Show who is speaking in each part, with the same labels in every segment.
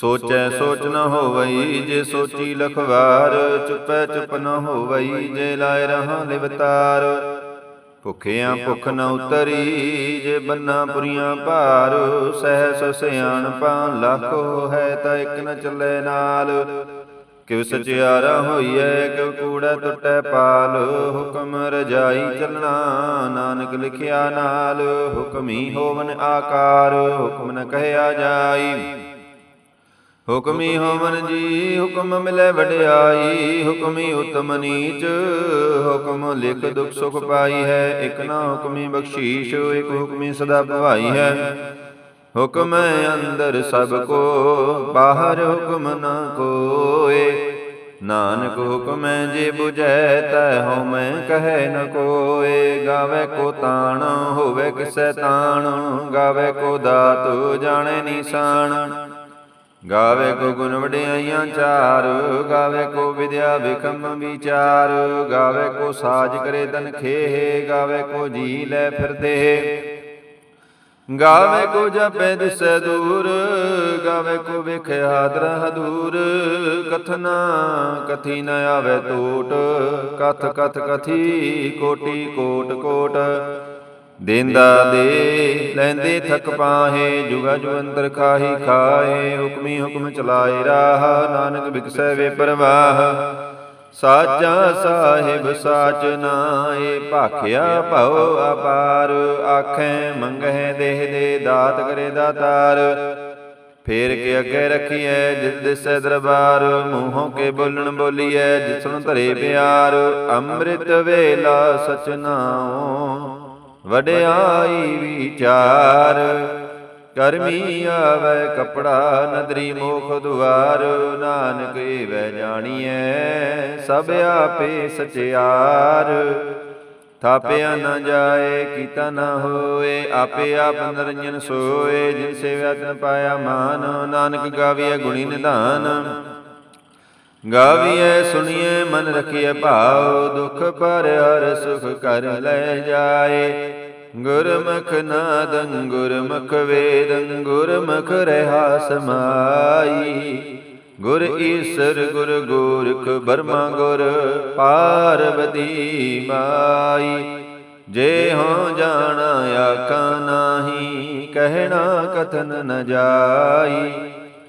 Speaker 1: ਸੋਚੈ ਸੋਚ ਨ ਹੋਵਈ, ਜੇ ਸੋਚੀ ਲਖਵਾਰ, ਚੁਪੈ ਚੁਪ ਨ ਹੋਵਈ, ਜੇ ਲਾਇ ਰਹਾ ਲਿਵਤਾਰ। ਭੁਖਿਆਂ ਭੁਖ ਨ ਉਤਰੀ, ਜੇ ਬੰਨਾ ਪੁਰੀਆਂ ਭਾਰ ਸਹਿ ਸਿਆਣਪਾ ਲੱਖੋ ਹੈ ਤਾਂ ਇਕ ਨ ਚੱਲੇ ਨਾਲ। ਕਿਉ ਸਚਿਆਰਾ ਹੋਈਐ, ਕਿਉ ਕੂੜਾ ਟੁੱਟੈ ਪਾਲ, ਹੁਕਮ ਰਜਾਈ ਚੱਲਣਾ, ਨਾਨਕ ਲਿਖਿਆ ਨਾਲ। ਹੁਕਮੀ ਹੋਵਨ ਆਕਾਰ, ਹੁਕਮ ਨ ਕਹਿਆ ਜਾਈ। ਹੁਕਮੀ ਹੋਵਨ ਜੀ ਹੁਕਮ ਮਿਲੇ ਵਡਿਆਈ ਹੁਕਮੀ ਉਤਮ ਨੀਚ ਹੁਕਮ ਲਿਖ ਦੁਖ ਸੁਖ ਪਾਈ ਹੈ ਇਕ ਨਾ ਹੁਕਮੀ ਬਖਸ਼ੀਸ਼ ਇਕ ਹੁਕਮੀ ਸਦਾ ਭਵਾਈ ਹੈ। ਹੁਕਮ ਅੰਦਰ ਸਭ ਕੋ ਬਾਹਰ ਹੁਕਮ ਨ ਕੋਏ। ਨਾਨਕ ਹੁਕਮ ਜੇ 부ਜੈ ਤੈ ਹਉ ਮੈਂ ਕਹੈ ਨ ਕੋਏ। ਗਾਵੇ ਕੋ ਤਾਣ ਹੋਵੇ ਕਿਸੈ ਤਾਣ। ਗਾਵੇ ਕੋ ਦਾਤ ਜਾਣੇ ਨਿਸ਼ਾਨ। ਗਾਵੇ ਕੋ ਗੁਣ ਵਡਿਆਈਆਂ ਚਾਰ, ਗਾਵੇ ਕੋ ਵਿਦਿਆ ਵਿਖਮ ਵਿਚਾਰ, ਗਾਵੇ ਕੋ ਸਾਜ ਕਰੇ ਤਨ ਖੇਹ, ਗਾਵੇ ਕੋ ਜੀ ਲੈ ਫਿਰਦੇ। ਗਾਵੇ ਕੋ ਜਪੈ ਦਿਸੈ ਦੂਰ, ਗਾਵੇ ਕੋ ਵੇਖੇ ਹਾਦਰ ਹਦੂਰ। ਕਥਨਾ ਕਥੀ ਨ ਆਵੇ ਟੋਟ ਕਥ ਕਥ ਕਥੀ ਕੋਟੀ ਕੋਟ ਕੋਟ। ਦੇਂਦਾ ਦੇ, ਲੈਂਦੇ ਥਕ ਪਾਹੇ, ਜੁਗਾ ਜੁਗੰਤਰ ਖਾਹੀ ਖਾਏ ਹੁਕਮੀ ਹੁਕਮ ਚਲਾਏ ਰਾਹ, ਨਾਨਕ ਵਿਕਸੈ ਵੇ ਪਰਵਾਹ। ਸਾਚਾ ਸਾਹਿਬ ਸਾਚ ਨਾਏ, ਭਾਖਿਆ ਭਉ ਅਪਾਰ, ਆਖੈ ਮੰਗਹਿ ਦੇਹ ਦੇ ਦਾਤ ਕਰੇ ਦਾਤਾਰ। ਫੇਰ ਕੇ ਅੱਗੇ ਰਖੀਐ ਜਿਸ ਦਿਸੈ ਦਰਬਾਰ, ਮੂੰਹੋਂ ਕੇ ਬੋਲਣ ਬੋਲੀਐ ਜਿਸਨੂੰ ਧਰੇ ਪਿਆਰ। ਅੰਮ੍ਰਿਤ ਵੇਲਾ ਸਚਨਾਉ ਵਡਿਆਈ ਵਿਚਾਰ। ਕਰਮੀ ਆਵੇ ਕਪੜਾ ਨਦਰੀ ਮੋਖ ਦੁਆਰ। ਨਾਨਕ ਏਵੈ ਜਾਣੀਐ ਸਭ ਆਪੇ ਸਚਿਆਰ। ਥਾਪਿਆ ਨਾ ਜਾਏ, ਕੀਤਾ ਨਾ ਹੋਏ, ਆਪੇ ਆਪ ਨਰੰਜਨ ਸੋਏ। ਜਿਨ ਸੇਵਿਆ ਤਨ ਪਾਇਆ ਮਾਨ, ਨਾਨਕ ਗਾਵੀਐ ਗੁਣੀ ਨਿਧਾਨ। ਗਾਵੀਐ, ਸੁਣੀਐ, ਮਨ ਰਖੀਐ, ਭਾਉ ਦੁਖ ਪਰ ਹਰ ਸੁਖ ਕਰ ਲੈ ਜਾਏ। ਗੁਰਮੁਖ ਨਾਦੰ, ਗੁਰਮੁਖ ਵੇਦੰ, ਗੁਰਮੁਖ ਰਹਾ ਸਮਾਈ। ਗੁਰ ਈਸਰ, ਗੁਰ ਗੋਰਖ, ਬਰਮਾ ਗੁਰ ਪਾਰਵਤੀ ਮਾਈ। ਜੇ ਹੋ ਜਾਣਾ, ਆਖਾਂ ਨਾਹੀ, ਕਹਿਣਾ ਕਥਨ ਨ ਜਾਈ।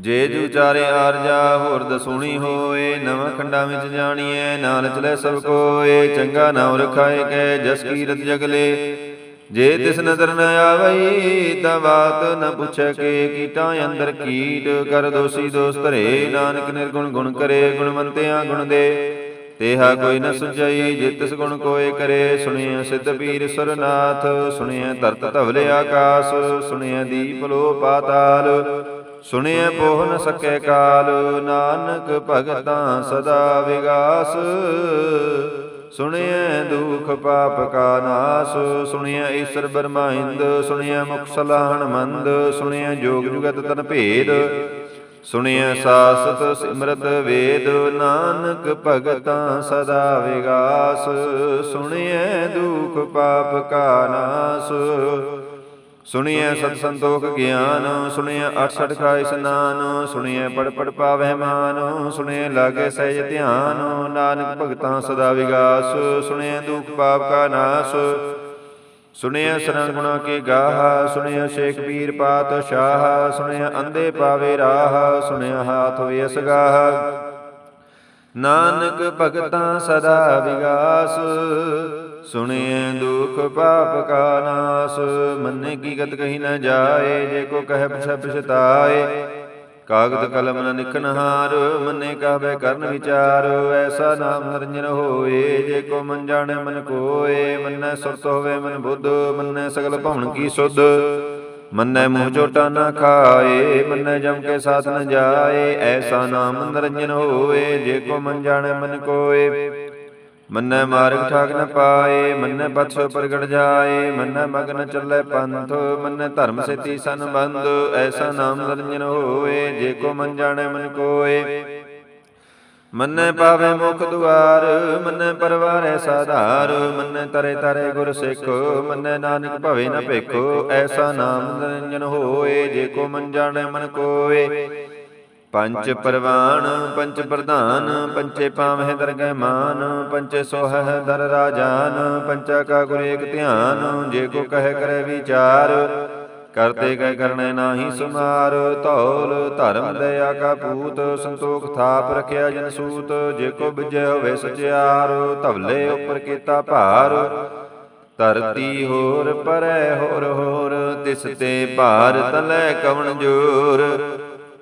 Speaker 1: ਜੇ ਜੂ ਚਾਰੇ ਆਰਜਾ, ਹੋਰ ਦਸੂਣੀ ਹੋਏ, ਨਵਾਂ ਖੰਡਾਂ ਵਿੱਚ ਜਾਣੀਐ ਨਾਲ ਚਲੇ ਸਭ ਕੋਏ, ਚੰਗਾ ਨਾਮ ਰਖਾਏ ਕੈ, ਜਸ ਕੀਰਤ ਜਗਲੇ ਜੇ ਤਿਸ ਨਦਰ ਨ ਆਵਈ, ਤਾਂ ਬਾਤ ਨ ਪੁੱਛੈ ਕੇ, ਕੀਟਾਂ ਅੰਦਰ ਕੀਟ ਕਰ ਦੋਸੀ ਦੋਸ ਧਰੇ। ਨਾਨਕ ਨਿਰਗੁਣ ਗੁਣ ਕਰੇ, ਗੁਣਵੰਤਿਆਂ ਗੁਣ ਦੇ। ਤੇਹਾ ਕੋਈ ਨ ਸੁਝਈ, ਜੇ ਤਿਸ ਗੁਣ ਕੋਏ ਕਰੇ, ਸੁਣਿਐ ਸਿੱਧ ਪੀਰ ਸੁਰਨਾਥ, ਸੁਣਿਐ ਧਰਤ ਧਵਲੇ ਆਕਾਸ ਸੁਣਿਆ ਦੀਪ ਲੋ ਪਾਤਾਲ। ਸੁਣਿਐ ਪੋਹ ਨ ਸਕੈ ਕਾਲ, ਨਾਨਕ ਭਗਤਾਂ ਸਦਾ ਵਿਗਾਸ। ਸੁਣਿਐ ਦੁਖ ਪਾਪ ਕਾ ਨਾਸ, ਸੁਣਿਐ ਈਸ਼ਰ ਬਰਮਾਇੰਦ ਸੁਣਿਐ ਮੁਖ ਮੰਦ, ਸੁਣਿਐ ਜੋਗ ਜੁਗਤ ਤਨ ਭੇਦ। ਸੁਣਿਐ ਸਾਸਤ ਸਿਮਰਤ ਵੇਦ, ਨਾਨਕ ਭਗਤਾਂ ਸਦਾ ਵਿਗਾਸ। ਸੁਣਿਐ ਦੁਖ ਪਾਪ ਕਾ ਨਾਸ ਸੁਣਿਐ ਸਤ ਸੰਤੋਖ ਗਿਆਨ ਸੁਣਿਐ ਅਠ ਸਠ ਖਾਇ ਸਨਾਨ ਸੁਣਿਐ ਪੜ ਪੜ ਪਾਵਹਿ ਮਾਨ ਸੁਣਿਐ ਲਾਗੇ ਸਹਿਜ ਧਿਆਨ ਨਾਨਕ ਭਗਤਾਂ ਸਦਾ ਵਿਗਾਸ ਸੁਣਿਐ ਦੁਖ ਪਾਪ ਕਾ ਨਾਸ ਸੁਣਿਆ ਸਰਣ ਗੁਣਾ ਕੇ ਗਾਹ ਸੁਣਿਆ ਸ਼ੇਖ ਪੀਰ ਪਾਤ ਸ਼ਾਹ ਸੁਣਿਆ ਅੰਦੇ ਪਾਵੇ ਰਾਹ ਸੁਣਿਆ ਹਾਥ ਵੇ ਅਸਗਾਹ। ਨਾਨਕ ਭਗਤਾਂ ਸਦਾ ਵਿਗਾਸ ਸੁਣਿਐ ਦੁਖ ਪਾਪ ਕਾ ਨਾਸ, ਮੰਨੇ ਕੀ ਗਤ ਕਹੀ ਨਾ ਜਾਏ, ਜੇ ਕੋ ਕਹਿ ਪਛ ਪਛਤਾਏ ਕਾਗਦ ਕਲਮ ਨ ਨਿਕਨ ਹਾਰ, ਮੰਨੇ ਕਾਬੇ ਕਰਨ ਵਿਚਾਰ, ਐਸਾ ਨਾਮ ਨਿਰੰਜਨ ਹੋਏ, ਜੇ ਕੋ ਮਨ ਜਾਣੈ ਮਨ ਕੋਏ, ਮੰਨੈ ਸੁਰਤ ਹੋਵੇ ਮਨ ਬੁੱਧ, ਮੰਨੈ ਸਗਲ ਭਵਨ ਕੀ ਸੁਧ। ਮੰਨੈ ਮੂੰਹ ਝੋਟਾ ਨਾ ਖਾਏ, ਮੰਨੈ ਜਮ ਕੇ ਸਾਥ ਨ ਜਾਏ, ਐਸਾ ਨਾਮ ਨਿਰੰਜਨ ਹੋਏ, ਜੇ ਕੋ ਮਨ ਜਾਣੈ ਮਨ ਕੋਏ। ਮੰਨੈ ਮਾਰਗ ਠਾਕ ਨ ਪਾਏ, ਮੰਨੈ ਪਥ ਸੋ ਪ੍ਰਗਟ ਜਾਏ, ਮੰਨੈ ਮਗਨ ਚੱਲੇ ਪੰਥ, ਮੰਨੈ ਧਰਮ ਸੇਤੀ ਸੰਬੰਧ, ਐਸਾ ਨਾਮ ਨਿਰੰਜਨ ਹੋਏ, ਜੇ ਕੋ ਮਨ ਜਾਣੈ ਮਨ ਕੋਏ। ਮੰਨੈ ਪਾਵੇ ਮੁਖ ਦੁਆਰ, ਮੰਨੈ ਪਰਵਾਰੈ ਸਾਧਾਰ, ਮੰਨੈ ਤਰੇ ਤਰੇ ਗੁਰ ਸਿੱਖ, ਮੰਨੈ ਨਾਨਕ ਭਵੇ ਨ ਭੇਖੋ, ਐਸਾ ਨਾਮ ਨਿਰੰਜਨ ਹੋਏ, ਜੇ ਕੋ ਮਨ ਜਾਣੈ ਮਨ ਕੋਏ। ਪੰਚ ਪਰਵਾਨ ਪੰਚ ਪ੍ਰਧਾਨ ਪੰਚੇ ਪਾਵਹਿ ਦਰਗਹਿ ਮਾਨ ਪੰਚੇ ਸੋਹਹਿ ਦਰ ਰਾਜਾਨ ਪੰਚਾ ਕਾ ਗੁਰ ਏਕ ਧਿਆਨ ਜੇ ਕੋ ਕਹੈ ਕਰੇ ਵਿਚਾਰ ਕਰਤੇ ਕੈ ਕਰਨੇ ਨਾਹੀ ਸੁਮਾਰ ਧੌਲ ਧਰਮ ਦਇਆ ਕਾ ਪੂਤ ਸੰਤੋਖ ਥਾਪ ਰਖਿਆ ਜਨ ਸੂਤ ਜੇ ਕੋ ਬਿਜੈ ਹੋਵੇ ਸਚਿਆਰ ਧਵਲੇ ਉਪਰ ਕੀਤਾ ਭਾਰ ਧਰਤੀ ਹੋਰ ਪਰੈ ਹੋਰ ਹੋਰ ਤਿਸ ਤੇ ਭਾਰ ਤਲੈ ਕਵਣ ਜੋਰ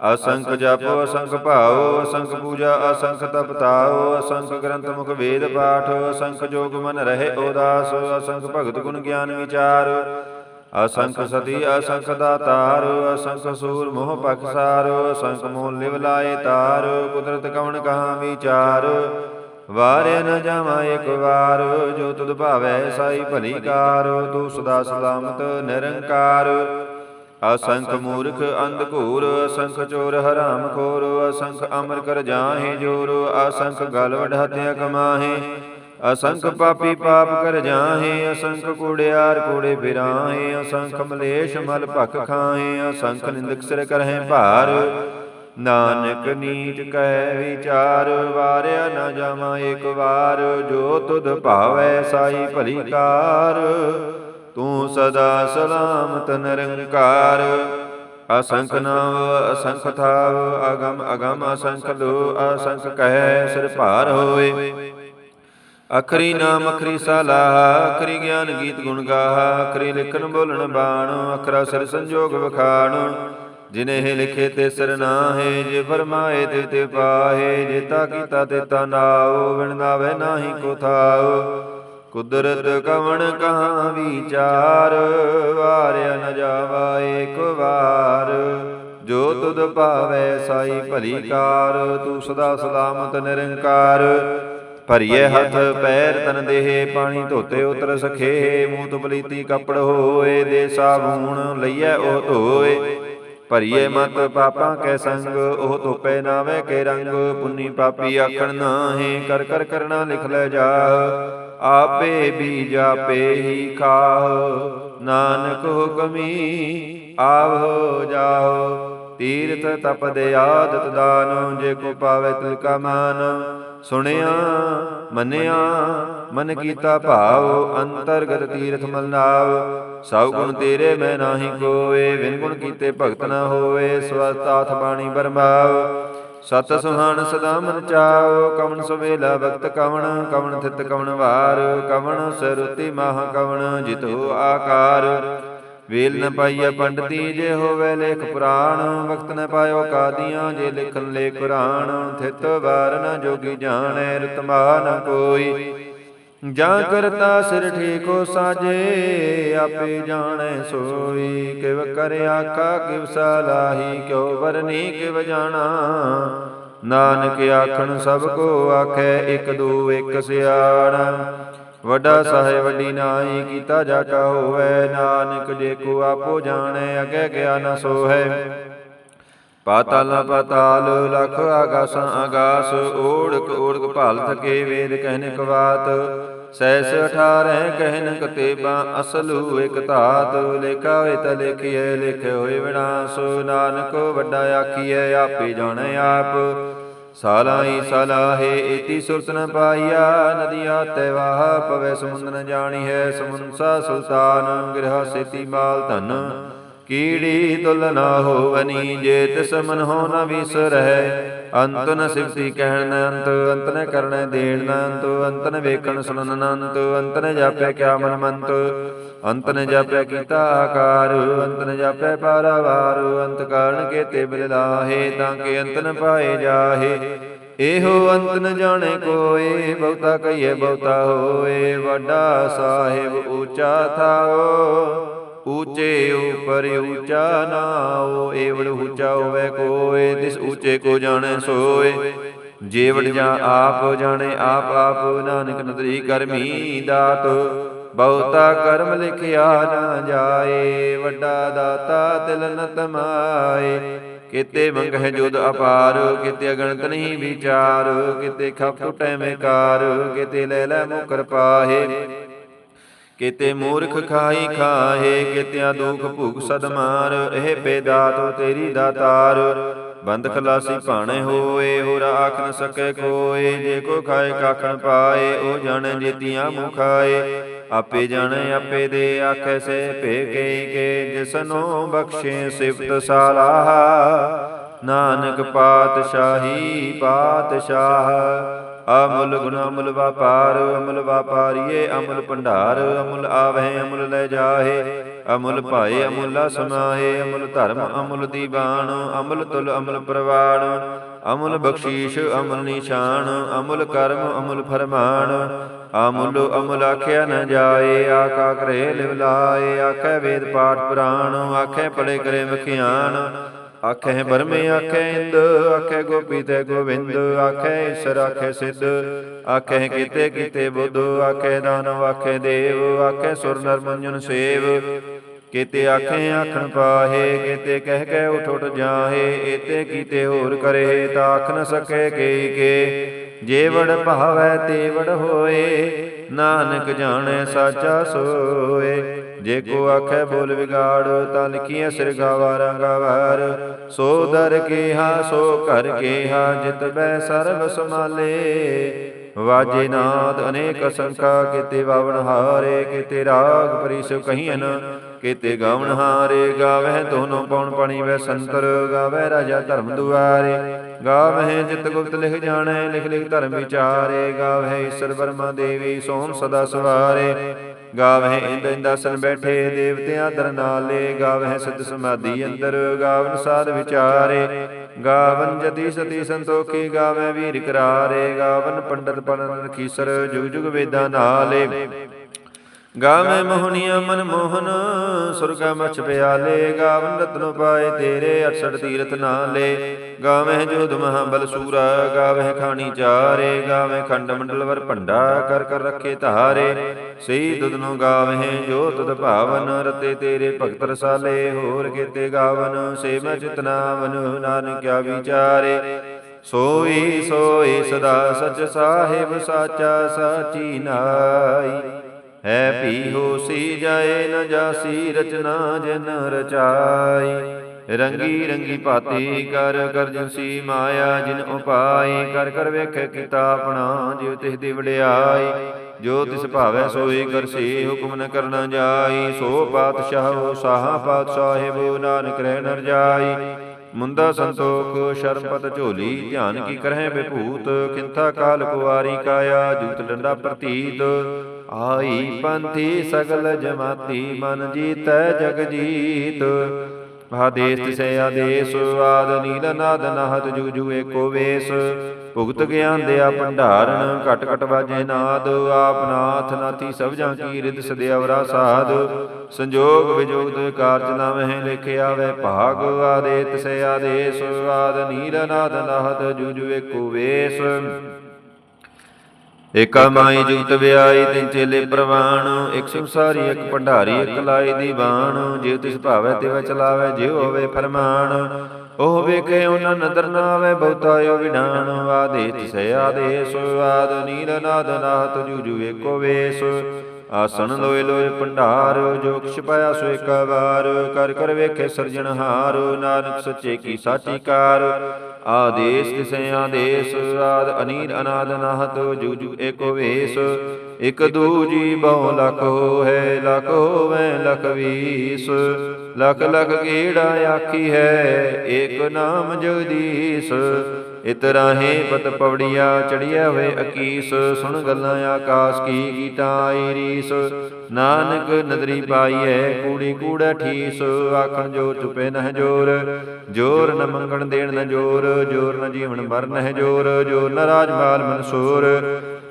Speaker 1: ਅਸੰਖ ਜਪ, ਅਸੰਖ ਭਾਉ, ਅਸੰਖ ਪੂਜਾ, ਅਸੰਖ ਤਪ ਤਾਉ ਅਸੰਖ ਗ੍ਰੰਥ ਮੁਖ ਵੇਦ ਪਾਠ, ਅਸੰਖ ਜੋਗ ਮਨ ਰਹੇ ਉਦਾਸ, ਅਸੰਖ ਭਗਤ ਗੁਣ ਗਿਆਨ ਵਿਚਾਰ, ਅਸੰਖ ਸਤੀ, ਅਸੰਖ ਦਾਤਾਰ, ਅਸੰਖ ਸੂਰ ਮੋਹ ਪਖਸਾਰ ਅਸੰਖ ਮੋਹ ਲਿਵ ਲਾਏ ਤਾਰ, ਕੁਦਰਤ ਕਵਣ ਕਹਾ ਵਿਚਾਰ, ਵਾਰਿਆ ਨ ਜਾਵਾ ਇਕ ਵਾਰ, ਜੋ ਤੁਧ ਭਾਵੈ ਸਾਈ ਭਲੀ ਕਾਰ, ਤੂੰ ਸਦਾ ਸਲਾਮਤ ਨਿਰੰਕਾਰ ਅਸੰਖ ਮੂਰਖ ਅੰਧ ਘੂਰ, ਅਸੰਖ ਚੋਰ ਹਰਾਮ ਖੋਰ, ਅਸੰਖ ਅਮਰ ਕਰ ਜਾਹੇ ਜੋਰ, ਅਸੰਖ ਗਲ ਵਢਾਤਿਆ ਕਮਾਹੇ, ਅਸੰਖ ਪਾਪੀ ਪਾਪ ਕਰ ਜਾਹੇ, ਅਸੰਖ ਕੂੜਿਆਰ ਕੂੜੇ ਫਿਰਾਹੇ ਅਸੰਖ ਮਲੇਸ਼ ਮਲ ਭਖ ਖਾਹੇ, ਅਸੰਖ ਨਿੰਦਕ ਸਿਰ ਕਰਹਿ ਭਾਰ। ਨਾਨਕ ਨੀਚ ਕਹਿ ਵਿਚਾਰ, ਵਾਰਿਆ ਨਾ ਜਾਵਾਂ ਏਕ ਵਾਰ, ਜੋ ਤੁਧ ਭਾਵੈ ਸਾਈ ਭਲੀ ਕਾਰ। ਤੂੰ ਸਦਾ ਸਲਾਮਤ ਨਿਰੰਕਾਰ। ਅਸੰਖ ਨਾਮ, ਅਸੰਖ ਥਾਵ, ਅਗਮ ਅਗਮ ਅਸੰਖ ਲੋ ਅਸੰਖ ਕਹਿ ਸਿਰ ਭਾਰ ਹੋਏ ਅਖਰੀ ਨਾਮ, ਅਖਰੀ ਸਲਾਹ ਅਖਰੀ ਗਿਆਨ ਗੀਤ ਗੁਣ ਗਾਹ, ਅਖਰੀ ਲਿਖਣ ਬੋਲਣ ਬਾਣ, ਅਖਰਾ ਸਿਰ ਸੰਜੋਗ ਵਖਾਣ। ਜਿਨੇ ਲਿਖੇ ਤੇ ਸਿਰ ਨਾਹੇ, ਜੇ ਫਰਮਾਏ ਤੇ ਤੇ ਪਾਹੇ ਜੇਤਾ ਕੀਤਾ ਤੇ ਤਾ ਨਾਉ ਵਿਣ ਨਾਵੇ ਨਾਹੀ ਕੋ ਥਾਉ ਕੁਦਰਤ ਕਵਣ ਕਹਾ ਵਿਚਾਰ, ਵਾਰਿਆ ਨ ਜਾਵਾ ਏਕ ਵਾਰ। ਜੋ ਤੁਧ ਭਾਵੈ ਸਾਈ ਭਲੀ ਕਾਰ, ਤੂੰ ਸਦਾ ਸਲਾਮਤ ਨਿਰੰਕਾਰ। ਭਰੀਏ ਹੱਥ ਪੈਰ ਤਨ ਦੇਹ, ਪਾਣੀ ਧੋਤੇ ਉਤਰ ਸਖੇ। ਮੂੰਹ ਤੁਪਲੀਤੀ ਕਪੜ ਹੋਏ, ਦੇ ਸਾਬੂਣ ਲਈਐ ਉਹ ਧੋਏ। ਭਰੀਏ ਮਤ ਪਾਪਾਂ ਕੈ ਸੰਗ, ਉਹ ਧੋਪੇ ਨਾਵੇ ਕੇ ਰੰਗ। ਪੁੰਨੀ ਪਾਪੀ ਆਖਣ ਨਾਹੀ, ਕਰ ਕਰ ਕਰਨਾ ਲਿਖ ਲੈ ਜਾ। ਆਪੇ ਵੀ ਜਾਪੇ ਹੀ ਖਾਹ। ਨਾਨਕ ਹੁਕਮੀ ਆਵੋ ਜਾਓ ਤੀਰਥ ਦੇ ਆਦਤ ਦਾਨ, ਜੇ ਕੋ ਪਾਵੇ ਤਿਲ ਕਾ ਮਾਨ। ਸੁਣਿਆ, ਮੰਨਿਆ, ਮਨ ਕੀਤਾ ਭਾਵ, ਅੰਤਰਗਤ ਤੀਰਥ ਮਲਨਾਵ ਸਭ ਗੁਣ ਤੇਰੇ ਮੈਂ ਨਾਹੀ ਕੋਏ ਵਿਨ ਗੁਣ ਕੀਤੇ ਭਗਤ ਨਾ ਹੋਏ ਸਵਤਾਥ ਬਾਣੀ ਬਰਮਾਵ। ਸਤ ਸੁਹਾਣ ਸਦਾ ਮਨ ਚਾਉ ਕਵਣ ਸੁਵੇਲਾ ਵਕਤ ਕਵਣ ਕਵਣ ਥਿਤ ਕਵਣ ਵਾਰ, ਕਵਣ ਸਰੁਤੀ ਮਹਾ ਕਵਣ ਜਿਤੋ ਆਕਾਰ। ਵੇਲ ਨ ਪਾਈਐ ਪੰਡਤੀ ਜੇ ਹੋਵੇ ਲੇਖ ਪੁਰਾਣ, ਵਕਤ ਨ ਪਾਇਓ ਕਾਦੀਆਂ ਜੇ ਲਿਖਨ ਲੇ ਕੁਰਾਨ, ਥਿਤ ਵਾਰ ਨ ਜੋਗੀ ਜਾਣੈ ਰਤਮਾ ਨ ਕੋਈ। ਜਾਂ ਕਰਤਾ ਸਿਰ ਠੀਕੋ ਸਾਜੇ, ਆਪੇ ਜਾਣੈ ਸੋਈ, ਕਿਵ ਕਰ ਆਖਾ, ਕਿਵ ਸਲਾਹੀ ਕਿਉ ਵਰਨੀ, ਕਿਵ ਜਾਣਾ। ਨਾਨਕ ਆਖਣ, ਸਭ ਕੋ ਆਖੈ, ਇਕ ਦੂ, ਇਕ ਸਿਆਣਾ। ਵੱਡਾ ਸਾਹਿਬ ਵੱਡੀ ਨਾਈ ਕੀਤਾ ਜਾ ਕਾ ਹੋਵੇ। ਨਾਨਕ ਜੇ ਕੋ ਆਪੋ ਜਾਣੈ, ਅਗੇ ਗਿਆ ਨਾ ਸੋਹੈ। ਪਾਤਾਲ ਪਾਤਾਲ, ਲਖ ਆਗਾਸਾਂ ਆਗਾਸ ਓੜਕ ਓੜਕ ਭਾਲ ਥਕੇ ਵੇਦ ਕਹਿਨੇ ਕਵਾਤ ਸੈਸ ਅਠਾਰਹਿ ਕਹਿਨ ਕਤੇਬਾ, ਅਸਲੂ ਇਕ ਧਾਤ। ਲੇਖਾ ਹੋਏ ਤਾ ਲੇਖੀਐ, ਲਿਖੇ ਹੋਏ ਵਿਨਾਸ਼। ਨਾਨਕ ਵੱਡਾ ਆਖੀਐ, ਆਪੇ ਜਾਣੈ ਆਪ। ਸਾਲਾਈ ਸਲਾਹੇ ਇਤੀ ਸੁਰਤ ਨ ਪਾਈਆ, ਨਦੀਆ ਤੈ ਵਾਹ ਪਵੇ ਸਮੁੰਦ ਨ ਜਾਣੀ ਹੈ ਸਮੁੰਸਾ ਸੁਲਤਾਨ, ਗ੍ਰਹ ਸੇਤੀ ਮਾਲ ਧਨ। ਕੀੜੀ ਤੁਲ ਨਾ ਹੋਵਨੀ ਜੇ ਤਿਸ ਮਨ ਹੋ ਨ ਵਿਸਰਹਿ ਅੰਤ ਨ ਸਿਫਤੀ ਕਹਿਣ ਅੰਤ ਅੰਤ ਨ ਕਰਣੈ ਦੇਣ ਅੰਤ ਅੰਤ ਨ ਵੇਖਣ ਸੁਣਨ ਅੰਤ ਅੰਤ ਨ ਜਾਪੈ ਕਿਆ ਮਨ ਮੰਤ। ਅੰਤ ਨ ਜਾਪੈ ਕੀਤਾ ਆਕਾਰ, ਅੰਤ ਨ ਜਾਪੈ ਪਾਰਾਵਾਰ। ਅੰਤ ਕਾਰਨ ਕੇਤੇ ਬਿਲ ਲਾਹੇ, ਤਾਂ ਕੇ ਅੰਤ ਨ ਪਾਏ ਜਾਹੇ। ਇਹੋ ਅੰਤ ਨ ਜਾਣੇ ਕੋਏ, ਬਹੁਤਾ ਕਹੀਏ ਬਹੁਤਾ ਹੋਏ। ਵੱਡਾ ਸਾਹਿਬ ਊਚਾ ਥਾਓ। ਊਚੇ ਉਪਰ ਊਚਾ ਨਾਉ ਏਵੜ ਊਚਾ ਹੋਵੇ ਕੋਏ, ਤਿਸ ਊਚੇ ਕੋ ਜਾਣੈ ਸੋਏ। ਜੇਵੜ ਜਾਂ ਆਪ ਜਾਣੇ, ਆਪ ਆਪ ਨਾਨਕ ਨਦਰੀ ਕਰਮੀ ਦਾਤ। ਬਹੁਤਾ ਕਰਮ ਲਿਖਿਆ ਨਾ ਜਾਏ, ਵੱਡਾ ਦਾਤਾ ਤਿਲ ਨ ਤਮਾਏ। ਕਿਤੇ ਮੰਗਹਿ ਜੁਦ ਅਪਾਰ, ਕਿਤੇ ਅਗਣਤ ਨਹੀਂ ਵਿਚਾਰ। ਕਿਤੇ ਖਪ ਟੁਟੈ ਮੇਕਾਰ, ਕਿਤੇ ਲੈ ਲੈ ਮੁਕਰ ਪਾਹੇ। ਕਿਤੇ ਮੂਰਖ ਖਾਈ ਖਾਹੇ ਕਿਤਿਆਂ ਦੁਖ ਭੁਗ ਸਦ ਮਾਰ ਇਹ ਬੇਦਾਤੋ ਤੇਰੀ ਦਾਤਾਰ। ਬੰਦ ਖਲਾਸੀ ਭਾਣੇ ਹੋਏ ਹੋਰ ਆਖ ਨ ਸਕੇ ਕੋਏ ਜੇ ਕੋ ਖਾਏ ਕਾਖਣ ਪਾਏ ਉਹ ਜਾਣੇ ਜੀਤੀਆਂ ਮੁਖਾਏ ਆਪੇ ਜਾਣੇ ਆਪੇ ਦੇ ਆਖੇ ਸੇ ਭੇ ਕੇ ਕੇ ਜਿਸਨੋ ਬਖਸ਼ੇ ਸਿਫਤ ਸਾਲਾਹ ਨਾਨਕ ਪਾਤਸ਼ਾਹੀ। ਪਾਤਸ਼ਾਹ। ਅਮੁੱਲ ਗੁਣ ਅਮੁੱਲ ਵਪਾਰ, ਅਮੁੱਲ ਵਪਾਰੀਏ, ਅਮੁੱਲ ਭੰਡਾਰ, ਅਮੁੱਲ ਆਵਹਿ, ਅਮੁੱਲ ਲੈ ਜਾਹੇ। ਅਮੁੱਲ ਭਾਏ, ਅਮੁੱਲਾ ਸਮਾਏ ਅਮੁੱਲ ਧਰਮ, ਅਮੁੱਲ ਦੀਵਾਨ ਅਮੁੱਲ ਤੁਲ, ਅਮੁੱਲ ਪ੍ਰਵਾਣ। ਅਮੁੱਲ ਬਖਸ਼ੀਸ਼, ਅਮੁੱਲ ਨਿਸ਼ਾਨ, ਅਮੁੱਲ ਕਰਮ, ਅਮੁੱਲ ਫਰਮਾਨ। ਅਮੁੱਲ ਅਮੁੱਲ ਆਖਿਆ ਨ ਜਾਏ, ਆਕਾ ਕਰੇ ਲਿਵ ਲਾਏ ਆਖੇ ਵੇਦ ਪਾਠ ਪੁਰਾਣ, ਆਖੇ ਪੜੇ ਕਰੇ ਵਖਿਆਨ ਆਖੇ ਬਰਮੇ, ਆਖੇ ਇੰਦ, ਆਖੇ ਗੋਪੀ ਤੇ ਗੋਵਿੰਦ ਆਖੇ ਈਸ਼ਰ, ਆਖੇ ਸਿੱਧ, ਆਖੇ ਕੀਤੇ ਕੀਤੇ ਬੁੱਧ, ਆਖੇ ਦਾਨਵ ਆਖੇ ਦੇਵ, ਆਖੇ ਸੁਰ ਨਰ ਮੰਜਨ ਸੇਵ। ਕੀਤੇ ਆਖੇ, ਆਖਣ ਪਾਹੇ, ਕੀਤੇ ਕਹਿ ਕੇ ਉਠ ਉਠ ਜਾਹੇ, ਏਤੇ ਕੀਤੇ ਹੋਰ ਕਰੇ, ਤਾਂ ਆਖ ਨ ਸਕੇ ਕੇ ਕੇ। ਜੇ ਵੜ ਭਾਵੈ ਤੇ ਹੋਏ ਨਾਨਕ ਜਾਣੈ ਸਾਚਾ ਸੋਏ। ਜੇ ਕੋ ਆਖੈ ਬੋਲ ਵਿਗਾੜ ਤਾਂ ਲਿਖੀਐ ਸਿਰ ਗਾਵਾ ਰੰਗਾਵਾਰ ਸੋ ਦਰ ਕੇਹਾ, ਸੋ ਘਰ ਕੇਹਾ, ਜਿਤ ਬੈ ਸਰਬ ਸਮਾਲੇ ਵਾਜੇ ਨਾਦ, ਅਨੇਕ ਸੰਖਾ ਕਿਤੇ ਵਾਵਣ ਹਾਰੇ, ਕਿਤੇ ਰਾਗ ਪਰਿਸ ਕਹੀਨ ਕਿਤੇ ਗਾਵਣ ਹਾਰੇ, ਗਾਵਹਿ ਦੋਨੋਂ ਪਉਣ ਪਣੀ ਵੈ ਸੰਤਰ, ਗਾਵਹਿ ਰਾਜਾ ਧਰਮ ਦੁਆਰੇ। ਗਾਵਹਿ ਜਿਤ ਗੁਪਤ ਲਿਖ ਜਾਣੈ, ਲਿਖ ਲਿਖ ਧਰਮ ਵਿਚਾਰੇ, ਗਾਵਹਿ ਈਸ਼ਰ ਬਰਮਾ ਦੇਵੀ ਸੋਮ ਸਦਾ ਸਵਾਰੇ ਗਾਵਹਿ ਇੰਦ ਇੰਦਾਸਨ ਬੈਠੇ, ਦੇਵਤਿਆਂ ਦਰ ਨਾਲੇ, ਗਾਵਹਿ ਸਿੱਧ ਸਮਾਧੀ ਅੰਦਰ, ਗਾਵਨ ਸਾਧ ਵਿਚਾਰੇ। ਗਾਵਨ ਜਤੀ ਸਤੀ ਸੰਤੋਖੀ ਗਾਵੈ ਵੀਰ ਕਰਾਰੇ, ਗਾਵਨ ਪੰਡਤ ਪੜਨ ਖੀਸਰ ਜੁਗ ਜੁਗ ਵੇਦਾਂ ਨਾਲੇ। ਗਾਵੇਂ ਮੋਹਨੀਆ ਮਨ ਮੋਹਨ, ਸੁਰਗਾ ਮਛ ਪਿਆਲੇ, ਗਾਵਨ ਰਤਨ ਪਾਏ ਤੇਰੇ 68 ਤੀਰਥ ਨਾਲੇ ਗਾਵੇਂ ਜੋਧ ਮਹਾ ਬਲ ਸੂਰਾ, ਗਾਵੇਂ ਖਾਣੀ ਚਾਰੇ, ਗਾਵੇਂ ਖੰਡ ਮੰਡਲ ਵਰ ਭੰਡਾ, ਕਰ ਕਰ ਰੱਖੇ ਧਾਰੇ। ਸਈ ਦੁਦਨੋ ਗਾਵੇਂ ਜੋ ਤੁਧ ਭਾਵਨ, ਰਤੇ ਤੇਰੇ ਭਗਤ ਰਸਾਲੇ, ਹੋਰ ਕੀਤੇ ਗਾਵਨ, ਸੇ ਮੈਂ ਚਿਤਨਾਵਨ ਨਾਨਕਿਆ ਵਿਚਾਰੇ। ਸੋਈ ਸੋਈ ਸਦਾ ਸਚ ਸਾਹਿਬ, ਸਾਚਾ ਸਾਚੀ ਨਾਈ। ਹੈ ਭੀ ਹੋਸੀ ਜਾਏ ਨ ਜਾਸੀ, ਰਚਨਾ ਜਨ ਰਚਾਈ। ਰੰਗੀ ਰੰਗੀ ਭਾਤੀ ਕਰ ਕਰ ਜਿਨਸੀ ਮਾਇਆ ਜਿਨ ਉਪਾਈ। ਕਰ ਕਰ ਵੇਖੇ ਕੀਤਾ ਆਪਣਾ ਜਿਉ ਤਿਸ ਦੀ ਵਡਿਆਈ। ਜੋ ਤਿਸ ਭਾਵੈ ਸੋਈ ਕਰਸੀ ਹੁਕਮ ਨ ਕਰਨਾ ਜਾਈ। ਸੋ ਪਾਤਸ਼ਾਹ, ਸਾਹਾ ਪਾਤਸ਼ਾਹਿਬ, ਨਾਨਕ ਰਹਿ ਨਰ ਜਾਈ। ਮੁੰਦਾ ਸੰਤੋਖ ਸ਼ਰਮਪਤ ਝੋਲੀ, ਧਿਆਨ ਕੀ ਕਰਹਿ ਬਿਭੂਤ। ਕਿੰਥਾ ਕਾਲ ਕੁਵਾਰੀ ਕਾਇਆ ਜੂਤ ਡੰਡਾ ਪ੍ਰਤੀਤ। ਆਈ ਪੰਥੀ ਸਗਲ ਜਮਾਤੀ ਮਨ ਜੀਤੈ ਜਗ ਜੀਤ ਆਦੇਸ ਤਿਸੈ ਆਦੇਸ, ਆਦ ਨੀਲ ਨਾਦ ਨਾਹਤ ਜੁਗ ਜੁਗ ਏਕੋ ਵੇਸ। ਭੁਗਤ ਗਿਆਨ ਦਿਆ ਭੰਡਾਰਨ, ਘਟ ਘਟ ਵਾਜੇ ਨਾਦ। ਆਪ ਨਾਥ ਨਾਥੀ ਸਭ ਜਾਂ ਕੀ ਰਿਦ ਸਦਿਆਵਰਾ ਸਾਧ। ਸੰਜੋਗ ਵਿਜੋਗ ਦੁਇ ਕਾਰਜ ਨਾਮਹਿ ਲਿਖਿਆ ਵੈ ਭਾਗ। ਆਦੇ ਤਿਸੈ ਆਦੇਸ, ਆਦ ਨੀਲ ਨਾਦ ਨਾਹਤ ਜੁਗ ਜੁਗ ਏਕੋ ਵੇਸ। ਏਕਾ ਮਾਈ ਜੁਗਤ ਵਿਆਈ ਤਿਨ ਚੇਲੇ ਪ੍ਰਵਾਣ, ਇਕ ਸੰਸਾਰੀ ਇਕ ਭੰਡਾਰੀ, ਇਕ ਲਾਈ ਦੀਵਾਨ। ਜਿਉ ਤਿਸ ਭਾਵੈ ਤਿਵ ਚਲਾਵੇ ਜਿਉ ਹੋਵੇ ਫਰਮਾਨ। ਉਹ ਵੇਖੇ ਉਹਨਾਂ ਨਦਰ ਨਾ ਆਵੇ ਬਹੁਤਾਇਓ ਵਿਡਾਣ ਆਦੇਸ ਸੇ ਆਦੇਸ, ਆਦ ਨੀਲ ਨਾਦ ਨਾਹਤ ਜੂਜੂ ਏਕੋ ਵੇਸ। ਆਸਣ ਲੋਏ ਲੋਏ ਭੰਡਾਰ, ਜੋ ਕਿਛ ਪਾਇਆ ਸੋ ਏਕ ਵਾਰ। ਕਰ ਕਰ ਵੇਖੇ ਸਿਰਜਣਹਾਰ, ਨਾਨਕ ਸੱਚੇ ਕੀ ਸਾਚੀ ਕਾਰ। ਆਦੇਸ ਤਿਸੈ ਆਦੇਸ ਆਦ ਅਨੀਲ ਅਨਾਦ ਨਾਹਤ ਜੂਜੂ ਏਕੋ ਵੇਸ। ਇਕ ਦੂਜੀ ਬਹੁ ਲਖ ਹੈ ਲਖ ਹੋਵੇ ਲਖ ਵੀਸ। ਲਖ ਲਖ ਕੀੜਾ ਆਖੀ ਹੈ, ਏਕ ਨਾਮ ਜਗਦੀਸ਼। ਇਤਰਾਹੇ ਪਤ ਪਵੜੀਆ ਚੜਿਆ ਹੋਏ ਅਕੀਸ, ਸੁਣ ਗੱਲਾਂ ਆਕਾਸ ਕੀ ਗੀਤਾਈ ਰੀਸ। ਨਾਨਕ ਨਦਰੀ ਪਾਈਐ, ਕੂੜੀ ਕੂੜਾ ਠੀਸ। ਆਖਣ ਜੋ ਚੁਪੇ ਨਹਿ ਜੋਰ ਜੋਰ ਨ ਮੰਗਣ ਦੇਣ ਨ ਜੋਰ ਜੋਰ ਨ ਜੀਵਨ ਮਰਨ ਹੈ ਜੋਰ ਜੋਰ ਨ ਰਾਜ ਮਾਲ ਮਨਸੂਰ।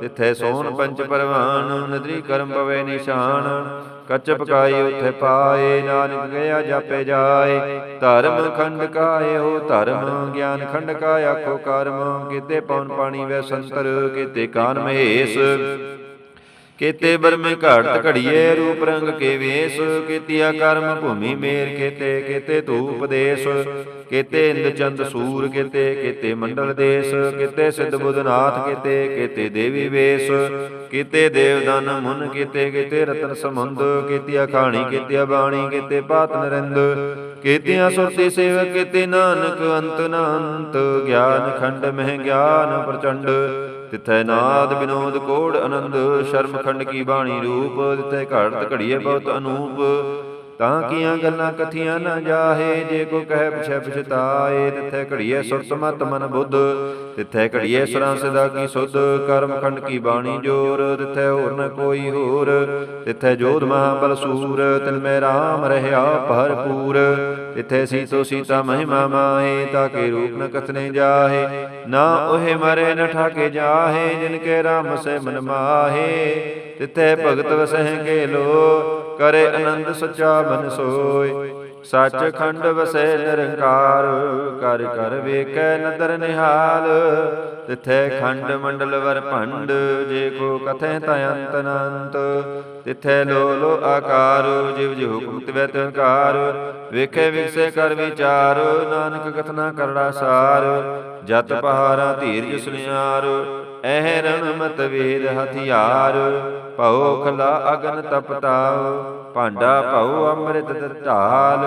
Speaker 1: ਤਿਥੈ ਸੋਨ ਪੰਚ ਪਰਵਾਨ ਨਦਰੀ ਕਰਮ ਪਵੇ ਨਿਸ਼ਾਨ। ਕੱਚ ਪਕਾਈ ਉਥੇ ਪਾਏ ਨਾਨਕ ਗਿਆ ਜਾਪੇ ਜਾਏ। ਧਰਮ ਖੰਡ ਕਾਏ ਹੋ ਧਰਮ ਗਿਆਨ ਖੰਡ ਕਾ ਆਖੋ ਕਰਮ। ਕਿਤੇ ਪਉਨ ਪਾਣੀ ਵੈ ਸੰਤਰ ਕਿਤੇ ਕਾਨ ਮਹੇਸ਼। ਕੇਤੇ ਬਰਮੇ ਘਾੜਤ ਘੜੀਏ ਰੂਪ ਰੰਗ ਕੇ ਵੇਸ, ਕੀਤਿਆ ਕਰਮ ਭੂਮੀ ਮੇਰ ਕੇਤੇ ਕੇਤੇ ਧੂਪ ਦੇਸ, ਕੇਤੇ ਇੰਦ ਚੰਦ ਸੂਰ ਕੇਤੇ ਕੇਤੇ ਮੰਡਲ ਦੇਸ, ਕੇਤੇ ਸਿੱਧ ਬੁੱਧਨਾਥ ਕੇਤੇ ਕੇਤੇ ਦੇਵੀ ਵੇਸ, ਕੇਤੇ ਦੇਵਦਾਨ ਮੁਨ ਕੀਤੇ, ਕੇਤੇ ਰਤਨ ਸਮੁੰਦ ਕੇਤਿਆ ਖਾਣੀ, ਕੇਤਿਆ ਬਾਣੀ, ਕੀਤੇ ਪਾਤ ਨਰਿੰਦ, ਕੇਤਿਆ ਸੁਰਤੀ ਸੇਵਕ, ਕੇਤੇ ਨਾਨਕ ਅੰਤ ਨ ਗਿਆਨ ਖੰਡ ਮਹਿ ਗਿਆਨ ਪ੍ਰਚੰਡ ਤਿਥੈ ਨਾਦ ਬਿਨੋਦ ਕੋੜ ਆਨੰਦ, ਸ਼ਰਮ ਖੰਡ ਕੀ ਬਾਣੀ ਰੂਪ, ਤਿਥੈ ਘੜਤ ਘੜੀਏ ਬਹੁਤ ਅਨੂਪ। ਤਾਂ ਕੀਆਂ ਗੱਲਾਂ ਕਥੀਆਂ ਨਾ ਜਾਹੇ, ਜੇ ਕੋ ਕਹਿ ਪਿਛੈ ਪਛਤਾਏ ਤਿਥੈ ਘੜੀਏ ਸੁਰਤ ਮਤ ਮਨ ਬੁੱਧ। ਤਿਥੈ ਘੜੀਏ ਸਰਾਂ ਸਦਾ ਕੀ ਸੁਧ, ਕਰਮ ਖੰਡ ਕੀ ਬਾਣੀ ਜੋਰ, ਤਿਥੈ ਹੋਰ ਨ ਕੋਈ ਹੋਰ। ਤਿਥੈ ਜੋਧ ਮਹਾਬਲ ਸੂਰ, ਤਿਨ ਮੈਂ ਰਾਮ ਰਹਿਆ ਭਰਪੂਰ। ਤਿਥੈ ਸੀਤੋ ਸੀਤਾ ਮਹਿਮਾ ਮਾਏ ਤਾ ਕੇ ਰੂਪ ਨ ਕਥਨੇ ਜਾਹੇ। ਨਾ ਉਹੇ ਮਰੇ ਨ ਠਾਕੇ ਜਾਹੇ, ਜਿਨ ਕੇ ਰਾਮ ਸੇ ਮਨ ਮਾਹੇ। ਤਿਥੈ ਭਗਤ ਵਸਹਿ ਕੇ ਲੋ, ਕਰੇ ਆਨੰਦ ਸੱਚਾ ਮਨ ਸੋਏ। ਸੱਚ ਖੰਡ ਵਸੈ ਨਿਰੰਕਾਰ, ਕਰ ਕਰ ਵੇਖੈ ਨਦਰ ਨਿਹਾਲ। ਤਿਥੈ ਖੰਡ ਮੰਡਲ ਵਰ ਭੰਡ, ਜੇ ਕੋ ਕਥੈ ਤਾ ਅੰਤ ਅਨੰਤ ਤਿਥੈ ਲੋ ਲੋ ਆਕਾਰ, ਜਿਵ ਜਿ ਹੁਕਮ ਤਿਵੈ ਤੰਕਾਰ ਵੇਖੇ ਵਿਖਸੇ ਕਰ ਵਿਚਾਰ, ਨਾਨਕ ਕਥਨਾ ਕਰੜਾ ਸਾਰ। ਜਤ ਪਹਾਰਾ ਧੀਰਜ ਸੁਨਿਆਰ ਐ ਰਣ ਮਤ ਵੇਦ ਹਥਿਆਰ। ਭਉ ਖਲਾ ਅਗਨ ਤਪਤਾਉ। ਭਾਂਡਾ ਭਉ ਅੰਮ੍ਰਿਤ ਢਾਲ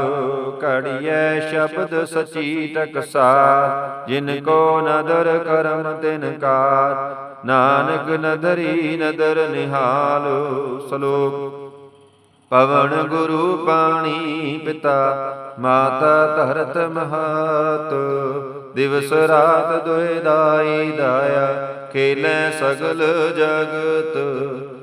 Speaker 1: ਘੜੀਐ ਸ਼ਬਦ ਸਚੀ ਟਕਸਾਰ ਜਿਨ ਕੋ ਨਦਰ ਕਰਮ ਤਿਨ ਕਾਰ, ਨਾਨਕ ਨਦਰੀ ਨਦਰ ਨਿਹਾਲ, ਸ਼ਲੋਕ, ਪਵਨ ਗੁਰੂ ਪਾਣੀ ਪਿਤਾ, ਮਾਤਾ ਧਰਤ ਮਹਤ, ਦਿਵਸ ਰਾਤ ਦੁਇ ਦਾਈ ਦਾਇਆ, ਖੇਲੇ ਸਗਲ ਜਗਤ